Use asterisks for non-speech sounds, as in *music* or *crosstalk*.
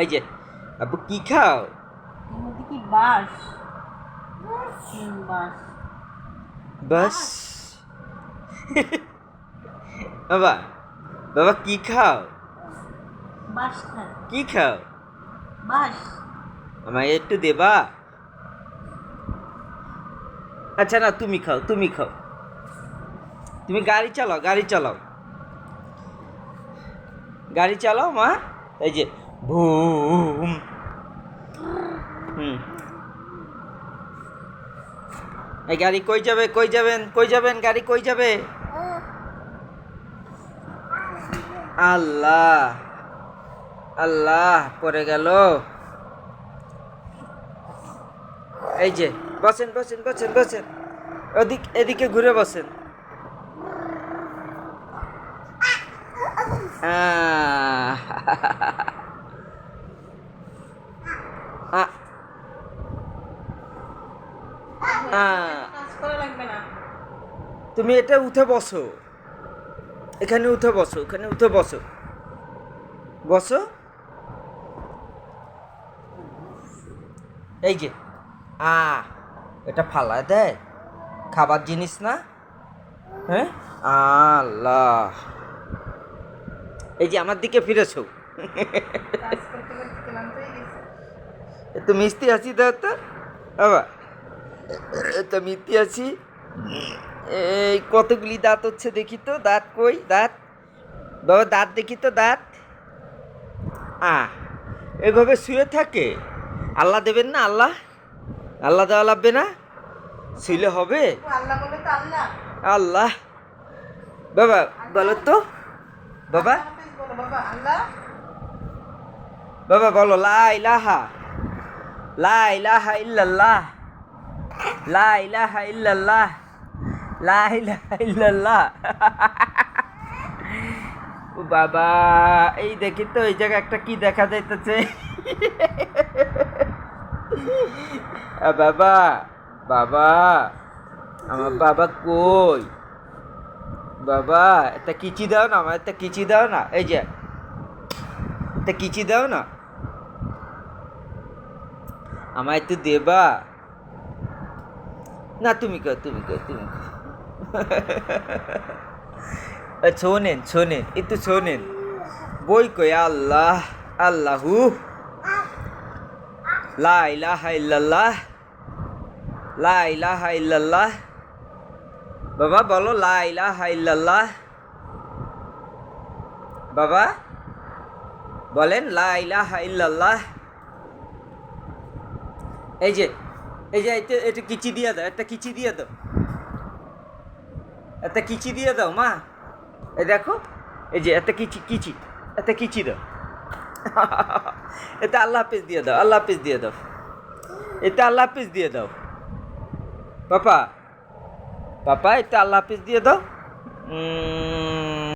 এই যে আপু কি খাও? কি বাস বাস বাস বাবা বাবা কি খাও? বাস কি খাও? বাস আমায় একটু দেবা? আচ্ছা না তুমি খাও তুমি খাও। তুমি গাড়ি চালাও গাড়ি চালাও। গাড়ি চালাও মা। এই যে ভুম। এই গাড়ি কই যাবে কই যাবেন কই যাবেন গাড়ি কই যাবে? আল্লাহ আল্লাহ পড়ে গেল। এই যে বসেন বসেন বসেন বসেন। ওদিক এদিকে ঘুরে বসেন। আহ, *laughs* আ- না তুমি এটা উঠে বসো। এখানে উঠে বসো এখানে উঠে বসো। বসো। এই যে আ এটা ফালা দেয় খাবার জিনিস না? হ্যাঁ? আল্লাহ। এই যে আমার দিকে ফিরেছো। হয়ে মিষ্টি আছি দাও তো। বাবা। তো মিষ্টি আছি। এই কতগুলি দাঁত হচ্ছে দেখি তো দাঁত কই? দাঁত? বাবা দাঁত দেখি তো দাঁত। আ এভাবে শুয়ে থাকে? আল্লাহ দেবেন না আল্লাহ? আল্লাহ দেওয়া লাগবে না? শুইলে হবে? আল্লাহ বাবা বলো তো। বাবা? বাবা বলো লা ইলাহা লা ইল্লাল্লাহ। লা ইলাহা ইল্লাল্লাহ, লা ইলাহা ইল্লাল্লাহ। ও বাবা, এই দেখি তো, এই জায়গায় একটা কি দেখা যাইতেছে? বাবা বাবা, আমার বাবা কই? বাবা, একটা কিচি দাও না, আমার একটা কিচি দাও না। এই যে, একটা কিচি দাও না। আমায় একটু দেবা? না, তুমি কর তুমি কর, তুমি শোনেন শোনেন, একটু শোনেন। বই কই? আল্লাহ, আল্লাহু। লা ইলাহা ইল্লাল্লাহ। বাবা, বলো, লা ইলাহা ইল্লাল্লাহ। বাবা, বলেন, লা ইলাহা ইল্লাল্লাহ। এই যে এই যে এটা এটা কিচি দিয়ে দাও, একটা কিচি দিয়ে দাও। একটা কিচি দিয়ে দাও, মা। এই দেখো, এই যে একটা কিচি কিচি, একটা কিচি দাও। এটা আল্লাহ হাফিজ দিয়ে দাও, আল্লাহ হাফিজ দিয়ে দাও। এটা আল্লাহ হাফিজ দিয়ে দাও। পাপা পাপা, এটা আল্লাহ হাফিজ দিয়ে দাও।